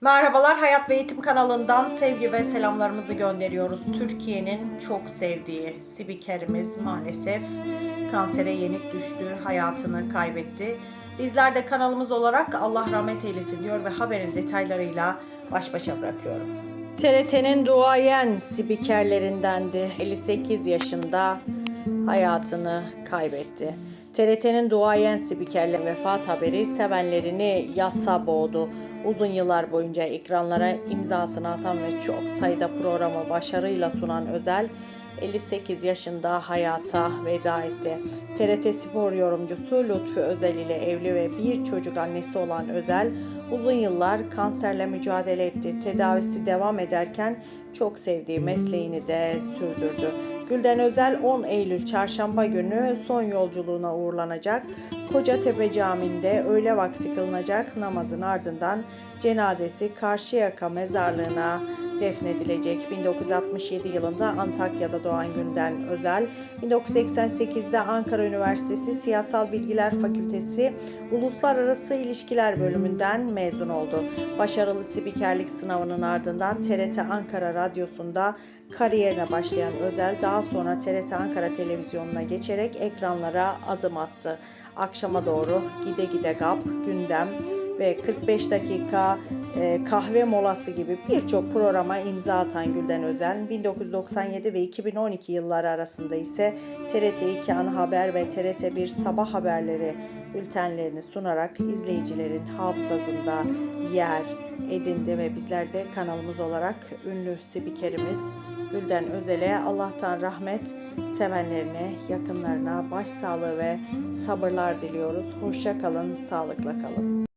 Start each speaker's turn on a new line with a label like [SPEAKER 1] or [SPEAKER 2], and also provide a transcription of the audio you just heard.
[SPEAKER 1] Merhabalar Hayat ve Eğitim kanalından sevgi ve selamlarımızı gönderiyoruz. Türkiye'nin çok sevdiği spikerimiz maalesef kansere yenik düştü, hayatını kaybetti. Bizler de kanalımız olarak Allah rahmet eylesin diyor ve haberin detaylarıyla baş başa bırakıyorum. TRT'nin duayen spikerlerindendi. 58 yaşında hayatını kaybetti. TRT'nin duayen spikerle vefat haberi sevenlerini yassa boğdu. Uzun yıllar boyunca ekranlara imzasını atan ve çok sayıda programı başarıyla sunan Özel, 58 yaşında hayata veda etti. TRT Spor yorumcusu Lütfü Özel ile evli ve bir çocuk annesi olan Özel, uzun yıllar kanserle mücadele etti. Tedavisi devam ederken çok sevdiği mesleğini de sürdürdü. Gülden Özel 10 Eylül çarşamba günü son yolculuğuna uğurlanacak. Kocatepe Camii'nde öğle vakti kılınacak namazın ardından cenazesi Karşıyaka mezarlığına defnedilecek. 1967 yılında Antakya'da doğan Gülden Özel, 1988'de Ankara Üniversitesi Siyasal Bilgiler Fakültesi Uluslararası İlişkiler bölümünden mezun oldu. Başarılı spikerlik sınavının ardından TRT Ankara Radyosu'nda kariyerine başlayan Özel daha sonra TRT Ankara Televizyonu'na geçerek ekranlara adım attı. Akşama doğru Gide Gide Gap, Gündem ve 45 dakika e, kahve molası gibi birçok programa imza atan Gülden Özel 1997 ve 2012 yılları arasında ise TRT 2 Ana Haber ve TRT 1 Sabah Haberleri bültenlerini sunarak izleyicilerin hafızasında yer edindi ve bizler de kanalımız olarak ünlü spikerimiz Gülden Özel'e Allah'tan rahmet, sevenlerine, yakınlarına başsağlığı ve sabırlar diliyoruz. Hoşça kalın, sağlıkla kalın.